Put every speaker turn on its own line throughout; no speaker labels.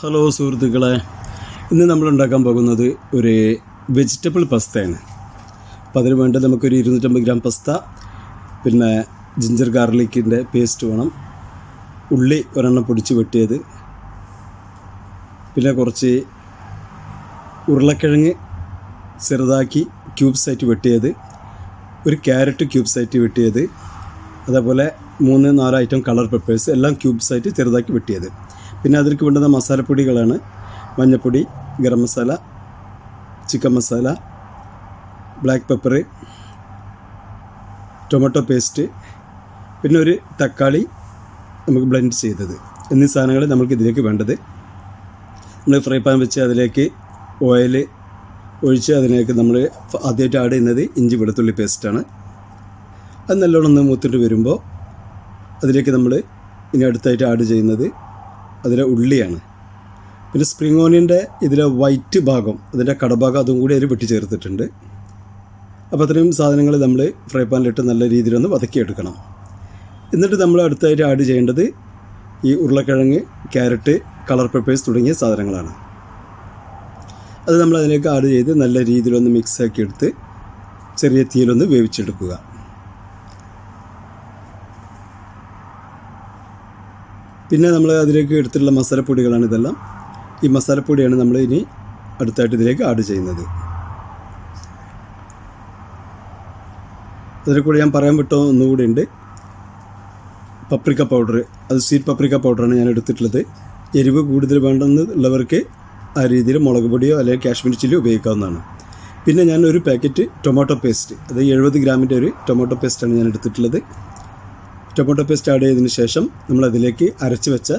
Hello സുഹൃത്തുക്കളെ ഇന്ന് നമ്മൾ ഉണ്ടാക്കാൻ പോകുന്നത് ഒരു വെജിറ്റബിൾ പസ്തയാണ് അപ്പോൾ അതിന് വേണ്ടത് നമുക്കൊരു ഇരുന്നൂറ്റമ്പത് ഗ്രാം പസ്ത പിന്നെ ജിഞ്ചർ ഗാർലിക്കിന്റെ പേസ്റ്റ് വേണം. ഉള്ളി ഒരെണ്ണം പൊടിച്ച് വെട്ടിയത്. പിന്നെ കുറച്ച് ഉരുളക്കിഴങ്ങ് ചെറുതാക്കി ക്യൂബ്സ് ആയിട്ട് വെട്ടിയത്. ഒരു ക്യാരറ്റ് ക്യൂബ്സ് ആയിട്ട് വെട്ടിയത്. അതേപോലെ മൂന്ന് നാല് ഐറ്റം കളർ പെപ്പേഴ്സ് എല്ലാം ക്യൂബ്സ് ആയിട്ട് ചെറുതാക്കി വെട്ടിയത്. പിന്നെ അതിലേക്ക് വേണ്ടുന്ന മസാലപ്പൊടികളാണ് മഞ്ഞൾപ്പൊടി garam masala chicken masala black pepper tomato paste പിന്നെ ഒരു തക്കാളി നമുക്ക് ബ്ലെൻഡ് ചെയ്തത്. എന്നീ സാധനങ്ങൾ നമുക്ക് ഇതിലേക്ക് വേണ്ടത്. നമ്മൾ ഫ്രൈ പാൻ വെച്ച് അതിലേക്ക് ഓയിൽ ഒഴിച്ച് അതിലേക്ക് നമ്മൾ ആദ്യമായിട്ട് ആഡ് ചെയ്യുന്നത് ഇഞ്ചി വെളുത്തുള്ളി പേസ്റ്റാണ് അത് നല്ലോണം ഒന്ന് മൂത്തിട്ട് വരുമ്പോൾ അതിലേക്ക് നമ്മൾ ഇനി അടുത്തായിട്ട് ആഡ് ചെയ്യുന്നത് അതിലെ ഉള്ളിയാണ്. പിന്നെ സ്പ്രിംഗ് ഓണിയന്റെ ഇതിലെ വൈറ്റ് ഭാഗം അതിന്റെ കടഭാഗം അതും കൂടി അതിൽ വെട്ടിച്ചേർത്തിട്ടുണ്ട്. അപ്പോൾ അത്രയും സാധനങ്ങൾ നമ്മൾ ഫ്രൈ പാനിലിട്ട് നല്ല രീതിയിലൊന്ന് വതക്കിയെടുക്കണം. എന്നിട്ട് നമ്മൾ അടുത്തായിട്ട് ആഡ് ചെയ്യേണ്ടത് ഈ ഉരുളക്കിഴങ്ങ് ക്യാരറ്റ് കളർ പെപ്പേഴ്സ് തുടങ്ങിയ സാധനങ്ങളാണ്. അത് നമ്മൾ അതിലേക്ക് ആഡ് ചെയ്ത് നല്ല രീതിയിലൊന്ന് മിക്സ് ആക്കി എടുത്ത് ചെറിയ തീയിലൊന്ന് വേവിച്ചെടുക്കുക. പിന്നെ നമ്മൾ അതിലേക്ക് എടുത്തിട്ടുള്ള മസാലപ്പൊടികളാണ് ഇതെല്ലാം. ഈ മസാലപ്പൊടിയാണ് നമ്മൾ ഇനി അടുത്തായിട്ട് ഇതിലേക്ക് ആഡ് ചെയ്യുന്നത്. അതിൽ കൂടെ ഞാൻ പറയാൻ വിട്ടോ ഒന്നുകൂടി ഉണ്ട്. പപ്രിക്ക പൗഡർ അത് സ്വീറ്റ് പപ്രിക്ക പൗഡറാണ് ഞാൻ എടുത്തിട്ടുള്ളത്. എരിവ് കൂടുതൽ വേണ്ടെന്ന് ഉള്ളവർക്ക് ആ രീതിയിൽ മുളക് പൊടിയോ അല്ലെങ്കിൽ കാശ്മീർ ചില്ലി ഉപയോഗിക്കാവുന്നതാണ്. പിന്നെ ഞാൻ ഒരു പാക്കറ്റ് ടൊമാറ്റോ പേസ്റ്റ് അത് എഴുപത് ഗ്രാമിന്റെ ഒരു ടൊമാറ്റോ പേസ്റ്റാണ് ഞാൻ എടുത്തിട്ടുള്ളത്. ടൊമാറ്റോ ആഡ് ചെയ്തതിന് ശേഷം നമ്മൾ അതിലേക്ക് അരച്ച് വെച്ച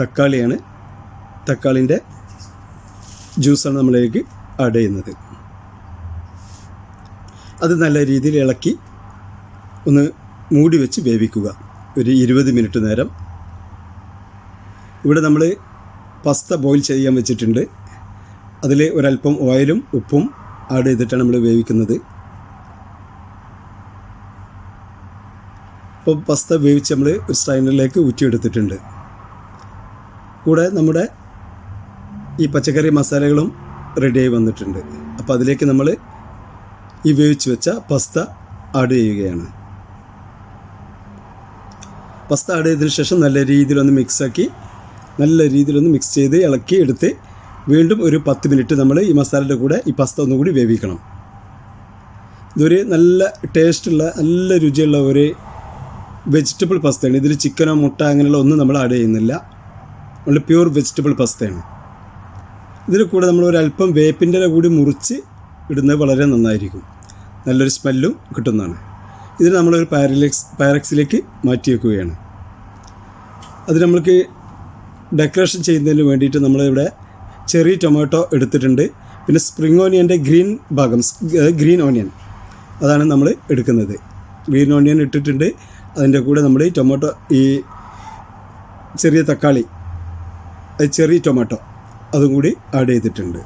തക്കാളിയാണ്. തക്കാളിന്റെ ജ്യൂസാണ് നമ്മളിലേക്ക് ആഡ് ചെയ്യുന്നത്. അത് നല്ല രീതിയിൽ ഇളക്കി ഒന്ന് മൂടി വെച്ച് വേവിക്കുക. ഒരു ഇരുപത് മിനിറ്റ് നേരം. ഇവിടെ നമ്മൾ പസ്ത ബോയിൽ ചെയ്യാൻ വെച്ചിട്ടുണ്ട്. അതിൽ ഒരല്പം ഓയിലും ഉപ്പും ആഡ് ചെയ്തിട്ടാണ് നമ്മൾ വേവിക്കുന്നത്. ഇപ്പോൾ പസ്ത വേവിച്ച് നമ്മൾ ഒരു സ്ട്രൈനറിലേക്ക് ഊറ്റിയെടുത്തിട്ടുണ്ട്. കൂടെ നമ്മുടെ ഈ പച്ചക്കറി മസാലകളും റെഡിയായി വന്നിട്ടുണ്ട്. അപ്പോൾ അതിലേക്ക് നമ്മൾ ഈ വേവിച്ച് വെച്ച പസ്ത ആഡ് ചെയ്യുകയാണ്. പസ്ത ആഡ് ചെയ്തതിന് ശേഷം നല്ല രീതിയിലൊന്ന് മിക്സാക്കി നല്ല രീതിയിലൊന്ന് മിക്സ് ചെയ്ത് ഇളക്കി എടുത്ത് വീണ്ടും ഒരു പത്ത് മിനിറ്റ് നമ്മൾ ഈ മസാലയുടെ കൂടെ ഈ പസ്ത ഒന്നുകൂടി വേവിക്കണം. ഇതൊരു നല്ല ടേസ്റ്റുള്ള നല്ല രുചിയുള്ള ഒരു വെജിറ്റബിൾ പസ്തയാണ്. ഇതിൽ ചിക്കനോ മുട്ട അങ്ങനെയുള്ള ഒന്നും നമ്മൾ ആഡ് ചെയ്യുന്നില്ല. നമ്മൾ പ്യൂർ വെജിറ്റബിൾ പസ്തയാണ്. ഇതിൽ കൂടെ നമ്മൾ ഒരല്പം വേപ്പിന്റെ കൂടി മുറിച്ച് ഇടുന്നത് വളരെ നന്നായിരിക്കും. നല്ലൊരു സ്മെല്ലും കിട്ടുന്നതാണ്. ഇതിന് നമ്മളൊരു പാരലക്സ് പാരക്സിലേക്ക് മാറ്റി വെക്കുകയാണ്. അത് നമ്മൾക്ക് ഡെക്കറേഷൻ ചെയ്യുന്നതിന് വേണ്ടിയിട്ട് നമ്മളിവിടെ ചെറിയ ടൊമാറ്റോ എടുത്തിട്ടുണ്ട്. പിന്നെ സ്പ്രിങ് ഓണിയന്റെ ഗ്രീൻ ഭാഗം ഗ്രീൻ ഓണിയൻ അതാണ് നമ്മൾ എടുക്കുന്നത്. ഗ്രീൻ ഓണിയൻ ഇട്ടിട്ടുണ്ട്. അതിന്റെ കൂടെ നമ്മൾ ഈ ടൊമാറ്റോ ഈ ചെറിയ തക്കാളി ചെറിയ ടൊമാറ്റോ അതും കൂടി ആഡ് ചെയ്തിട്ടുണ്ട്.